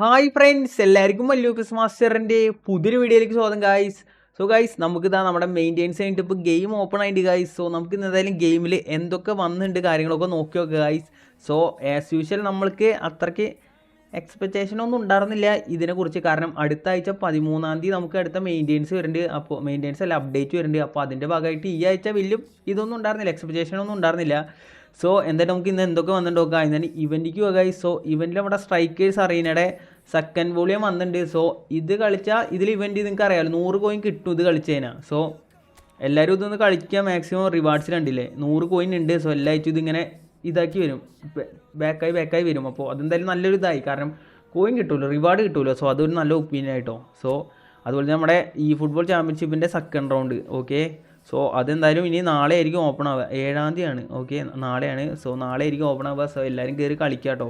Hi friends എല്ലാവർക്കും മല്ലൂക്കസ് മാസ്റ്ററിന്റെ പുതിയൊരു വീഡിയോയിലേക്ക് സ്വാഗതം ഗായ്സ് സോ ഗൈസ് നമുക്കിതാ നമ്മുടെ മെയിന്റെയിൻസ് ആയിട്ട് ഇപ്പോൾ ഗെയിം ഓപ്പൺ ആയിട്ട് ഗൈസ് സോ നമുക്ക് എന്തായാലും ഗെയിമിൽ എന്തൊക്കെ വന്നിട്ടുണ്ട് കാര്യങ്ങളൊക്കെ നോക്കി നോക്കുക ഗൈസ് സോ ആസ് യൂഷ്വൽ നമ്മൾക്ക് അത്രയ്ക്ക് എക്സ്പെക്റ്റേഷൻ ഒന്നും ഉണ്ടായിരുന്നില്ല. ഇതിനെക്കുറിച്ച് കാരണം അടുത്ത ആഴ്ച പതിമൂന്നാം തീയതി നമുക്ക് അടുത്ത മെയിന്റെയിൻസ് വരുന്നുണ്ട്. അപ്പോൾ മെയിന്റെയിൻസ് അല്ല അപ്ഡേറ്റ് വരുന്നുണ്ട്. അപ്പോൾ അതിന്റെ ഭാഗമായിട്ട് ഈ ആഴ്ച വലിയ ഇതൊന്നും ഉണ്ടായിരുന്നില്ല എക്സ്പെക്റ്റേഷൻ ഒന്നും ഉണ്ടായിരുന്നില്ല. സോ എന്തായാലും നമുക്ക് ഇന്ന് എന്തൊക്കെ വന്നിട്ട് നോക്കാം. അതിന് ഇവന്റിക്ക് പോകായി സോ ഇവന്റിൽ നമ്മുടെ സ്ട്രൈക്കേഴ്സ് അറീനയുടെ സെക്കൻഡ് വോളിയം വന്നിട്ടുണ്ട്. സോ ഇത് കളിച്ചാൽ ഇതിൽ ഇവന്റ് നിങ്ങൾക്ക് അറിയാമല്ലോ നൂറ് കോയിൻ കിട്ടും ഇത് കളിച്ചു കഴിഞ്ഞാൽ സോ എല്ലാവരും ഇതൊന്ന് കളിക്കുക മാക്സിമം റിവാർഡ്സ് രണ്ടില്ലേ നൂറ് കോയിൻ ഉണ്ട്. സോ എല്ലായിട്ടും ഇതിങ്ങനെ ഇതാക്കി വരും. ബാക്കായി ബാക്കായി വരും. അപ്പോൾ അതെന്തായാലും നല്ലൊരു ഇതായി. കാരണം കോയിൻ കിട്ടുമല്ലോ റിവാർഡ് കിട്ടുമല്ലോ സോ അതൊരു നല്ല ഒപ്പീനിയൻ ആയിട്ടോ. സോ അതുപോലെ നമ്മുടെ ഈ ഫുട്ബോൾ ചാമ്പ്യൻഷിപ്പിന്റെ സെക്കൻഡ് റൗണ്ട് ഓക്കെ സോ അതെന്തായാലും ഇനി നാളെ ആയിരിക്കും ഓപ്പൺ ആവുക. ഏഴാം തീയതിയാണ്. ഓക്കെ നാളെയാണ്. സോ നാളെ ആയിരിക്കും ഓപ്പൺ ആവുക. സോ എല്ലാവരും കയറി കളിക്കാട്ടോ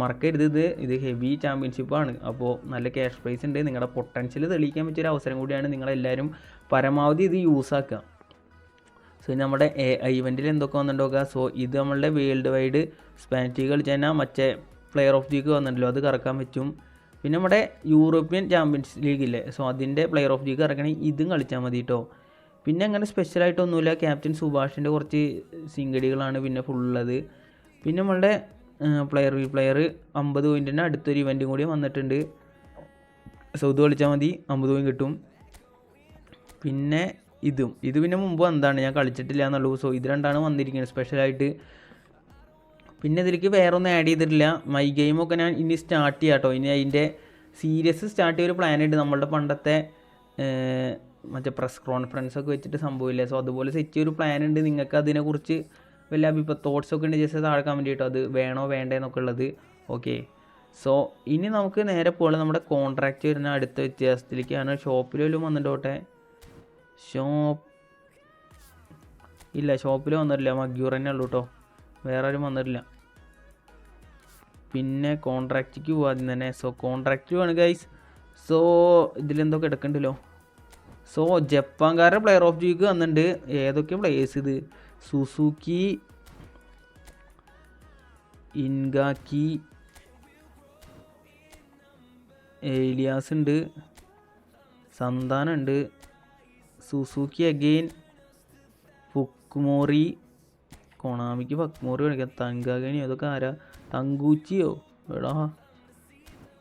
മറക്കരുത് ഇത്. ഇത് ഹെവി ചാമ്പ്യൻഷിപ്പാണ് അപ്പോൾ നല്ല ക്യാഷ് പ്രൈസ് ഉണ്ട്. നിങ്ങളുടെ പൊട്ടൻഷ്യൽ തെളിയിക്കാൻ പറ്റിയൊരു അവസരം കൂടിയാണ് നിങ്ങളെല്ലാവരും പരമാവധി ഇത് യൂസാക്കുക സോ നമ്മുടെ ഇവന്റിൽ എന്തൊക്കെ വന്നിട്ടുണ്ടോ സോ ഇത് നമ്മളുടെ വേൾഡ് വൈഡ് സ്പാനിഷ് കളിച്ച് കഴിഞ്ഞാൽ മറ്റേ പ്ലെയർ ഓഫ് ദിക്ക് വന്നിട്ടുണ്ടല്ലോ. അത് കറക്കാൻ പറ്റും. പിന്നെ നമ്മുടെ യൂറോപ്യൻ ചാമ്പ്യൻസ് ലീഗ് ഇല്ലേ? സോ അതിന്റെ പ്ലെയർ ഓഫ് ദിക്ക് ഇറക്കണമെങ്കിൽ ഇതും കളിച്ചാൽ മതി കേട്ടോ പിന്നെ അങ്ങനെ സ്പെഷ്യലായിട്ടൊന്നുമില്ല ക്യാപ്റ്റൻ സുഭാഷിന്റെ കുറച്ച് സിംഗടികളാണ് പിന്നെ ഫുള്ളത് പിന്നെ നമ്മളുടെ പ്ലെയർ വി പ്ലെയർ അമ്പത് പോയിന്റിന്റെ അടുത്തൊരു ഇവന്റും കൂടി വന്നിട്ടുണ്ട്. സൗദ് കളിച്ചാൽ മതി. അമ്പത് പോയിന്റ് കിട്ടും. പിന്നെ ഇതും. ഇത് പിന്നെ മുമ്പ് എന്താണ് ഞാൻ കളിച്ചിട്ടില്ല എന്നുള്ളൂ. സോ ഇത് രണ്ടാണ് വന്നിരിക്കുന്നത് സ്പെഷ്യലായിട്ട് പിന്നെ ഇതിലേക്ക് വേറെ ഒന്നും ആഡ് ചെയ്തിട്ടില്ല മൈ ഗെയിമൊക്കെ ഞാൻ ഇനി സ്റ്റാർട്ട് ചെയ്യാം കേട്ടോ ഇനി അതിന്റെ സീരിയസ് സ്റ്റാർട്ട് ചെയ്യൊരു പ്ലാനുണ്ട് നമ്മളുടെ പണ്ടത്തെ മറ്റേ പ്രസ് കോൺഫറൻസ് ഒക്കെ വെച്ചിട്ട് സംഭവമില്ല സോ അതുപോലെ സെറ്റ് ഒരു പ്ലാൻ ഉണ്ട്. നിങ്ങൾക്ക് അതിനെക്കുറിച്ച് വല്ല അഭിപ്രായം തോട്ട്സ് ഒക്കെ ഉണ്ട്. ജസ്റ്റ് താഴെ കമന്റ് അത് വേണോ വേണ്ടേ എന്നൊക്കെ ഉള്ളത്. ഓക്കെ സോ ഇനി നമുക്ക് നേരെ പോലെ നമ്മുടെ കോൺട്രാക്റ്റ് വരുന്ന അടുത്ത വ്യത്യാസത്തിലേക്ക് ഷോപ്പിൽ വല്ലതും വന്നിട്ടോട്ടെ? ഷോപ്പ് ഇല്ല ഷോപ്പിൽ വന്നിട്ടില്ല. മഗ്യൂർ തന്നെ ഉള്ളൂ കേട്ടോ വേറെ ആരും വന്നിട്ടില്ല. പിന്നെ കോൺട്രാക്റ്റിക്ക് പോകാതെ തന്നെ. സോ കോൺട്രാക്റ്റ് വേണം ഗൈസ് സോ ഇതിലെന്തോ കിടക്കണ്ടല്ലോ സോ ജപ്പാൻകാരുടെ പ്ലെയർ ഓഫ് ദി വീക്ക് വന്നിട്ടുണ്ട്. ഏതൊക്കെ പ്ലേയേഴ്സ് ഇത്? സുസുക്കി ഇൻഗാക്കി ഏലിയാസ് ഉണ്ട്. സന്താനുണ്ട് സുസുക്കി അഗെയിൻ ഫുക്മോറി കൊണാമിക്ക് ഫക്മോറി കളിക്കാം. തങ്കാഗണി അതൊക്കെ ആരാ? തങ്കൂച്ചിയോ എടാ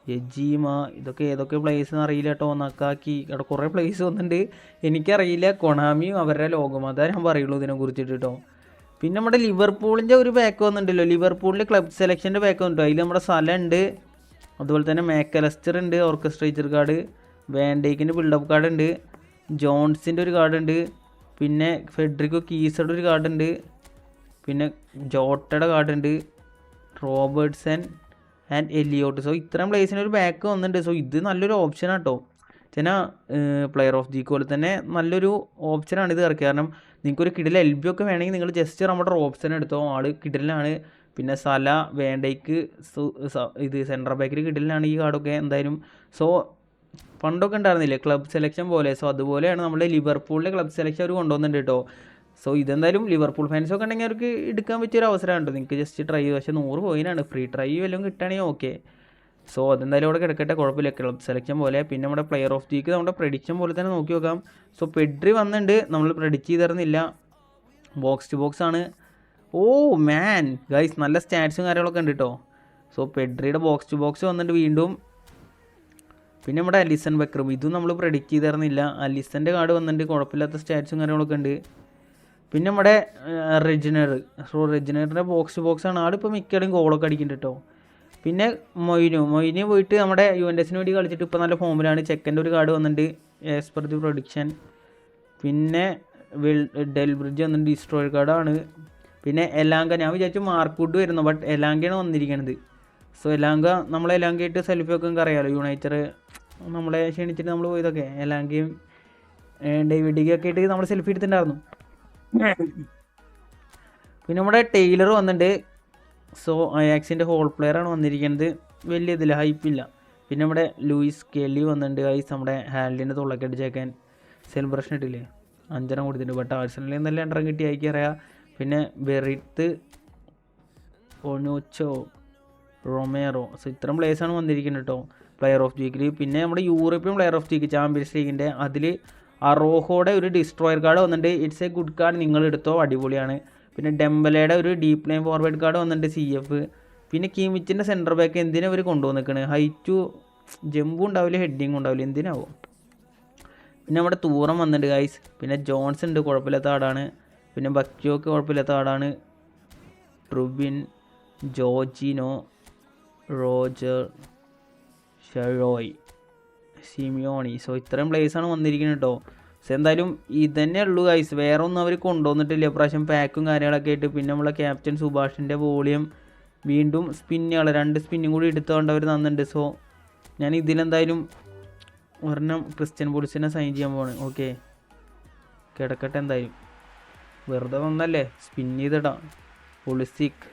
യജീമ ഇതൊക്കെ ഏതൊക്കെ പ്ലേസ് അറിയില്ല കേട്ടോ നക്കാക്കി ഇവിടെ കുറേ പ്ലേസ് വന്നിട്ടുണ്ട് എനിക്കറിയില്ല കൊണാമിയും അവരുടെ ലോകം അതാ ഞാൻ പറയുള്ളൂ ഇതിനെ കുറിച്ചിട്ട് കേട്ടോ പിന്നെ നമ്മുടെ ലിവർപൂളിന്റെ ഒരു ബാക്ക് വന്നിട്ടുണ്ടല്ലോ ലിവർപൂളിന്റെ ക്ലബ് സെലക്ഷന്റെ ബാക്ക് വന്നിട്ടോ? അതിൽ നമ്മുടെ സ്ഥലമുണ്ട് അതുപോലെ തന്നെ മേക്കലസ്റ്റർ ഉണ്ട് ഓർക്കസ്ട്രേച്ചർ കാർഡ് വാൻഡേക്കിന്റെ ബിൽഡപ്പ് കാർഡ് ഉണ്ട് ജോൺസിന്റെ ഒരു കാർഡ് ഉണ്ട് പിന്നെ ഫെഡറിക്കോ കീസയുടെ ഒരു കാർഡ് ഉണ്ട് പിന്നെ ജോട്ടയുടെ കാർഡ് ഉണ്ട് റോബർട്ട്സൺ ആൻഡ് എലിയോട്ട് സോ ഇത്രയും പ്ലേസിന് ഒരു ബാക്ക് വന്നിട്ടുണ്ട്. സോ ഇത് നല്ലൊരു ഓപ്ഷനാണ് കേട്ടോ ചില പ്ലെയർ ഓഫ് ദി പോലെ തന്നെ നല്ലൊരു ഓപ്ഷനാണ് ഇത് ഇറക്കുക കാരണം നിങ്ങൾക്കൊരു കിടിൽ എൽ ബി ഒക്കെ വേണമെങ്കിൽ നിങ്ങൾ ജസ്റ്റ് നമ്മുടെ ഓപ്ഷൻ എടുത്തോ. ആൾ കിടിലാണ് പിന്നെ സല വേണ്ടയ്ക്ക് ഇത് സെൻട്രൽ ബാക്കിൽ കിടിലാണ് ഈ കാർഡൊക്കെ എന്തായാലും. സോ പണ്ടൊക്കെ ഉണ്ടായിരുന്നില്ലേ ക്ലബ് സെലക്ഷൻ പോലെ? സോ അതുപോലെയാണ് നമ്മുടെ ലിവർപൂളിന്റെ ക്ലബ് സെലക്ഷൻ അവർ കൊണ്ടുവന്നിട്ടുണ്ട് കേട്ടോ സോ ഇതെന്തായാലും ലിവർപൂൾ ഫാൻസൊക്കെ ഉണ്ടെങ്കിൽ അവർക്ക് എടുക്കാൻ പറ്റിയൊരു അവസരമാണ് നിങ്ങൾക്ക് ജസ്റ്റ് ട്രൈ ചെയ്ത്. പക്ഷേ നൂറ് പോയിനാണ് ഫ്രീ ട്രൈ വല്ലതും കിട്ടുകയാണെങ്കിൽ ഓക്കെ സോ അതെന്തായാലും അവിടെ കിടക്കട്ടെ. കുഴപ്പമില്ല. ക്ലബ് സെലക്ഷൻ പോലെ. പിന്നെ നമ്മുടെ പ്ലെയർ ഓഫ് ദീക്ക് നമ്മുടെ പ്രഡിക്ഷൻ പോലെ തന്നെ നോക്കി നോക്കാം. സോ പെഡ്രി വന്നിട്ടുണ്ട്. നമ്മൾ പ്രഡിക്റ്റ് ചെയ്തിരുന്നില്ല. ബോക്സ് ടു ബോക്സ് ആണ്. ഓ മാൻ ഗൈസ് നല്ല സ്റ്റാറ്റ്സും കാര്യങ്ങളൊക്കെ ഉണ്ട് കേട്ടോ സോ പെഡ്രിയുടെ ബോക്സ് ടു ബോക്സ് വന്നിട്ട് വീണ്ടും. പിന്നെ നമ്മുടെ അലിസൺ ബക്രം ഇതും നമ്മൾ പ്രഡിക്റ്റ് ചെയ്തിരുന്നില്ല. അലിസന്റെ കാർഡ് വന്നിട്ട് കുഴപ്പമില്ലാത്ത സ്റ്റാറ്റ്സും കാര്യങ്ങളൊക്കെ ഉണ്ട്. പിന്നെ നമ്മുടെ റെജിനർ സോ റെജിനറിന്റെ ബോക്സ് ബോക്സ് ആണ്. ആളിപ്പോൾ മിക്കടും ഗോളൊക്കെ അടിക്കുന്നുണ്ട് കേട്ടോ പിന്നെ മൊയിനു. മൊയിനു പോയിട്ട് നമ്മുടെ യു എൻ എസിന് വേണ്ടി കളിച്ചിട്ട് ഇപ്പോൾ നല്ല ഫോമിലാണ് ചെക്കന്റെ ഒരു കാർഡ് വന്നിട്ടുണ്ട് ആസ് പെർ ദി പ്രൊഡിക്ഷൻ പിന്നെ ഡെൽ ബ്രിഡ്ജ് വന്നിട്ട് ഡിസ്ട്രോയർ കാർഡാണ് പിന്നെ എലാങ്ക ഞാൻ വിചാരിച്ചു മാർക്കൂട്ട് വരുന്നു ബട്ട് എലാങ്കയാണ് വന്നിരിക്കുന്നത് സോ എലാങ്ക നമ്മളെ എലാങ്കയായിട്ട് സെൽഫി ഒക്കെ നമുക്ക് അറിയാമല്ലോ യുണൈറ്റർ നമ്മളെ ക്ഷണിച്ചിട്ട് നമ്മൾ പോയതൊക്കെ. എലാങ്കയും ഡേവിഡിക്കൊക്കെ ആയിട്ട് നമ്മൾ സെൽഫി എടുത്തിട്ടുണ്ടായിരുന്നു. പിന്നെ നമ്മുടെ ടൈലർ വന്നിട്ടുണ്ട്. സോ അയാക്സിന്റെ ഹോൾ പ്ലെയർ ആണ് വന്നിരിക്കുന്നത്. വലിയ ഇതില്ല ഹൈപ്പില്ല പിന്നെ നമ്മുടെ ലൂയിസ് കെല്ലി വന്നിട്ടുണ്ട് ഗൈസ് നമ്മുടെ ഹാൻഡിന്റെ തുള്ളൊക്കെ അടിച്ചേക്കാൻ സെലിബ്രേഷൻ ഇട്ടില്ലേ? അഞ്ചെണ്ണം കൊടുത്തിട്ടുണ്ട്. ബട്ട് ആഴ്സണലിൽ നല്ല എണ്ണം കിട്ടി അയക്കറിയാം പിന്നെ ബെറിത്ത് ഒനോച്ചോ റൊമേറോ. സോ ഇത്രയും പ്ലേയേഴ്സാണ് വന്നിരിക്കുന്നത് കേട്ടോ പ്ലെയർ ഓഫ് ദി വീക്കിൽ പിന്നെ നമ്മുടെ European player of the week champions ലീഗിന്റെ അതിൽ അറോഹോയുടെ ഒരു ഡിസ്ട്രോയർ കാർഡ് വന്നിട്ട് ഇറ്റ്സ് എ ഗുഡ് കാർഡ് നിങ്ങൾ എടുത്തോ അടിപൊളിയാണ്. പിന്നെ ഡെമ്പലയുടെ ഒരു ഡീപ്പ് ലൈൻ ഫോർവേഡ് കാർഡ് വന്നിട്ട് സി എഫ് പിന്നെ കിമിച്ചിന്റെ സെന്റർ ബാക്ക് എന്തിനാ അവർ കൊണ്ടുവന്നിക്കണ്? ഹൈറ്റു ജമ്പും ഉണ്ടാവില്ല ഹെഡിങ്ങും ഉണ്ടാവില്ല. എന്തിനാവും? പിന്നെ നമ്മുടെ തൂറം വന്നിട്ടുണ്ട് ഗൈസ് പിന്നെ ജോൺസ് ഉണ്ട് കുഴപ്പമില്ലാത്ത ആടാണ്. പിന്നെ ബക്യോക്ക് കുഴപ്പമില്ലാത്ത ആടാണ്. ട്രുബിൻ ജോജിനോ റോജർ ഷെറോയ് സിമിയോണി സോ ഇത്രയും പ്ലേസാണ് വന്നിരിക്കുന്നത് കേട്ടോ പക്ഷെ എന്തായാലും ഇതന്നെ ഉള്ളൂ ഗൈസ് വേറെ ഒന്നും അവർ കൊണ്ടുവന്നിട്ടില്ല. പ്രാവശ്യം പാക്കും കാര്യങ്ങളൊക്കെ ആയിട്ട് പിന്നെ നമ്മളെ ക്യാപ്റ്റൻ സുഭാഷിന്റെ വോളിയം വീണ്ടും സ്പിന്നുകൾ രണ്ട് സ്പിന്നും കൂടി എടുത്തുകൊണ്ട് അവർ തന്നിട്ടുണ്ട്. സോ ഞാൻ ഇതിലെന്തായാലും ഒരെണ്ണം ക്രിസ്ത്യൻ പോളിസിനെ സൈൻ ചെയ്യാൻ പോവാണ്. ഓക്കെ കിടക്കട്ടെ എന്തായാലും. വെറുതെ വന്നല്ലേ? സ്പിൻ ചെയ്തിടാം പൊളിസിക്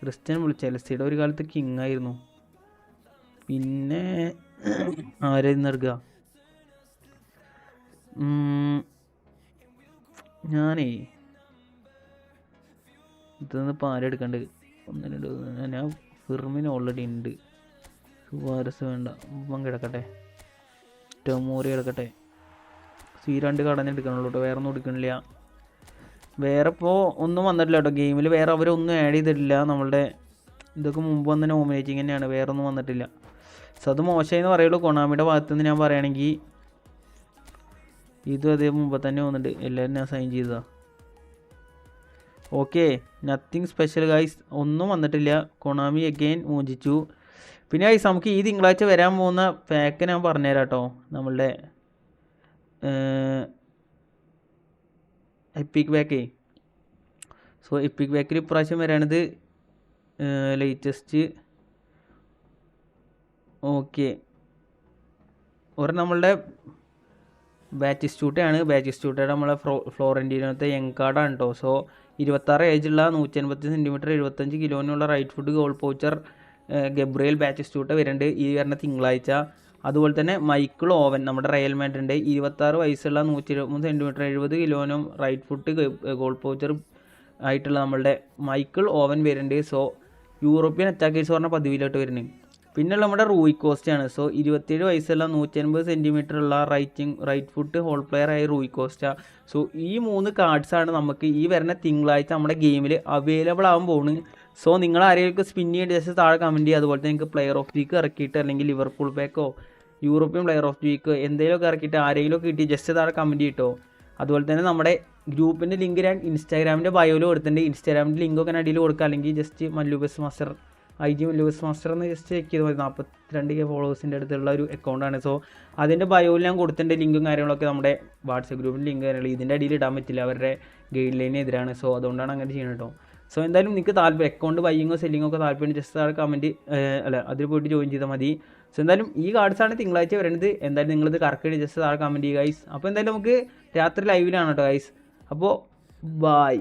ക്രിസ്ത്യൻ വിളിച്ച എൽസിയുടെ ഒരു കാലത്ത് കിങ് ആയിരുന്നു. പിന്നെ ആരായിരുന്നു എടുക്കുക. ഞാനേ ഇതൊന്നും ഇപ്പോൾ ആരും എടുക്കണ്ട്? ഒന്ന് രണ്ട് ഞാൻ ഫിർമിന് ഓൾറെഡി ഉണ്ട് സുവാരസ് വേണ്ട. ഉപ്പം കിടക്കട്ടെ. ടൊമോറി കിടക്കട്ടെ. സി രണ്ട് കടഞ്ഞെടുക്കണുള്ളൂ കേട്ടോ വേറെ ഒന്നും എടുക്കണില്ല. വേറെ ഇപ്പോൾ ഒന്നും വന്നിട്ടില്ല കേട്ടോ ഗെയിമിൽ വേറെ അവരൊന്നും ആഡ് ചെയ്തിട്ടില്ല. നമ്മളുടെ ഇതൊക്കെ മുമ്പ് വന്ന നോമിനേറ്റിംഗ് തന്നെയാണ്. വേറെ ഒന്നും വന്നിട്ടില്ല. സോ അത് എന്ന് പറയുള്ളൂ. കൊണാമിയുടെ ഭാഗത്ത് നിന്ന് ഞാൻ പറയുകയാണെങ്കിൽ ഇതും അതേ മുമ്പ് തന്നെ വന്നിട്ട് എല്ലാവരും ഞാൻ സൈൻ ചെയ്തതാണ് ഓക്കെ നത്തിങ് സ്പെഷ്യൽ ഗൈസ് ഒന്നും വന്നിട്ടില്ല. കൊണാമി അഗെയിൻ മോചിച്ചു. പിന്നെ ഗൈസ് നമുക്ക് ഈ തിങ്കളാഴ്ച വരാൻ പോകുന്ന പാക്ക് ഞാൻ പറഞ്ഞുതരാം കേട്ടോ നമ്മളുടെ എപ്പിക് പാക്കേ സോ എപ്പിക് പാക്കിൽ ഇപ്രാവശ്യം വരാണത് ലേറ്റസ്റ്റ് ഓക്കെ. ഒരു നമ്മളുടെ ബാറ്റിസ്റ്റൂട്ടയാണ്. ബാറ്റിസ്റ്റൂട്ടയുടെ നമ്മളെ ഫ്ലോ ഫ്ലോറന്റീനത്തെ യങ് കാർഡാണ് കേട്ടോ സോ ഇരുപത്താറ് ഏജുള്ള നൂറ്റി അൻപത്തി സെന്റിമീറ്റർ എഴുപത്തഞ്ച് കിലോനുള്ള right foot goal poacher Gabriel Batistuta വരുന്നുണ്ട് ഈ വരുന്ന തിങ്കളാഴ്ച. അതുപോലെ തന്നെ മൈക്കിൾ ഓവൻ നമ്മുടെ റയൽ മാഡ്രിന്റെ ഇരുപത്താറ് വയസ്സുള്ള നൂറ്റി ഇരുപത്തിമൂന്ന് സെന്റിമീറ്റർ എഴുപത് കിലോനും റൈറ്റ് ഫുട്ട് ഗോൾ പോച്ചർ ആയിട്ടുള്ള നമ്മളുടെ മൈക്കിൾ ഓവൻ വരുന്നുണ്ട് സോ യൂറോപ്യൻ അറ്റാക്കേഴ്സ് പറഞ്ഞ പതിവിലോട്ട് വരുന്നത് പിന്നെ നമ്മുടെ റൂയി കോസ്റ്റ് ആണ് സോ ഇരുപത്തേഴ് വയസ്സുള്ള നൂറ്റി അൻപത് സെന്റിമീറ്റർ ഉള്ള writing right foot whole player ആയ റൂയി കോസ്റ്റ. സോ ഈ മൂന്ന് കാർഡ്സാണ് നമുക്ക് ഈ വരുന്ന തിങ്കളാഴ്ച നമ്മുടെ ഗെയിമിൽ അവൈലബിൾ ആകാൻ പോകുന്നത് സോ നിങ്ങൾ ആരെയൊക്കെ സ്പിൻ ചെയ്യേണ്ടി ജസ്റ്റ് താഴെ കമന്റ് ചെയ്യുക അതുപോലെ തന്നെ നിങ്ങൾക്ക് പ്ലെയർ ഓഫ് വീക്ക് ഇറക്കിയിട്ട് അല്ലെങ്കിൽ ലിവർപൂൾ ബാക്കോ യൂറോപ്യൻ പ്ലെയർ ഓഫ് വീക്ക് എന്തെങ്കിലുമൊക്കെ ഇറക്കിയിട്ട് ആരെങ്കിലും കിട്ടി ജസ്റ്റ് താഴെ കമന്റ് ചെയ്തിട്ടോ അതുപോലെ തന്നെ നമ്മുടെ ഗ്രൂപ്പിന്റെ ലിങ്ക് ഞാൻ ഇൻസ്റ്റാഗ്രാമിന്റെ ബയോയിൽ കൊടുത്തിട്ടുണ്ട്. ഇൻസ്റ്റാഗ്രാമിന്റെ ലിങ്കൊക്കെ അടിയിൽ കൊടുക്കുക അല്ലെങ്കിൽ ജസ്റ്റ് മല്ലുബസ് മാസ്റ്റർ ഐ ജി ലൂസ് മാസ്റ്റർ എന്ന് ജസ്റ്റ് ചെക്ക് ചെയ്ത് മതി. നാൽപ്പത്തിരണ്ട് കെ ഫോളോവേഴ്സിന്റെ അടുത്തുള്ള ഒരു അക്കൗണ്ടാണ് സോ അതിന്റെ ബയോയിൽ ഞാൻ കൊടുത്തിട്ടുണ്ട് ലിങ്കും കാര്യങ്ങളൊക്കെ നമ്മുടെ വാട്സപ്പ് ഗ്രൂപ്പിൽ ലിങ്ക് കാര്യങ്ങൾ ഇതിന്റെ അടിയിൽ ഇടാൻ പറ്റില്ല. അവരുടെ ഗൈഡ് ലൈനിന് എതിരാണ്. സോ അതുകൊണ്ടാണ് അങ്ങനെ ചെയ്യുന്നത് കേട്ടോ സോ എന്തായാലും നിങ്ങൾക്ക് താല്പര്യം അക്കൗണ്ട് ബൈയിങ്ങോ സെല്ലിങ്ങോ ഒക്കെ താല്പര്യം ജസ്റ്റ് താഴെ കമന്റ് അല്ല അതിൽ പോയിട്ട് ജോയിൻ ചെയ്താൽ മതി. സോ എന്തായാലും ഈ കാർഡ്സാണ് തിങ്കളാഴ്ച വരുന്നത് എന്തായാലും നിങ്ങളിത് കറക്റ്റ് ജസ്റ്റ് താഴെ കമന്റ് ചെയ്യുക ഗൈസ് അപ്പോൾ എന്തായാലും നമുക്ക് രാത്രി ലൈവിലാണ് കേട്ടോ ഗൈസ് അപ്പോൾ ബായ്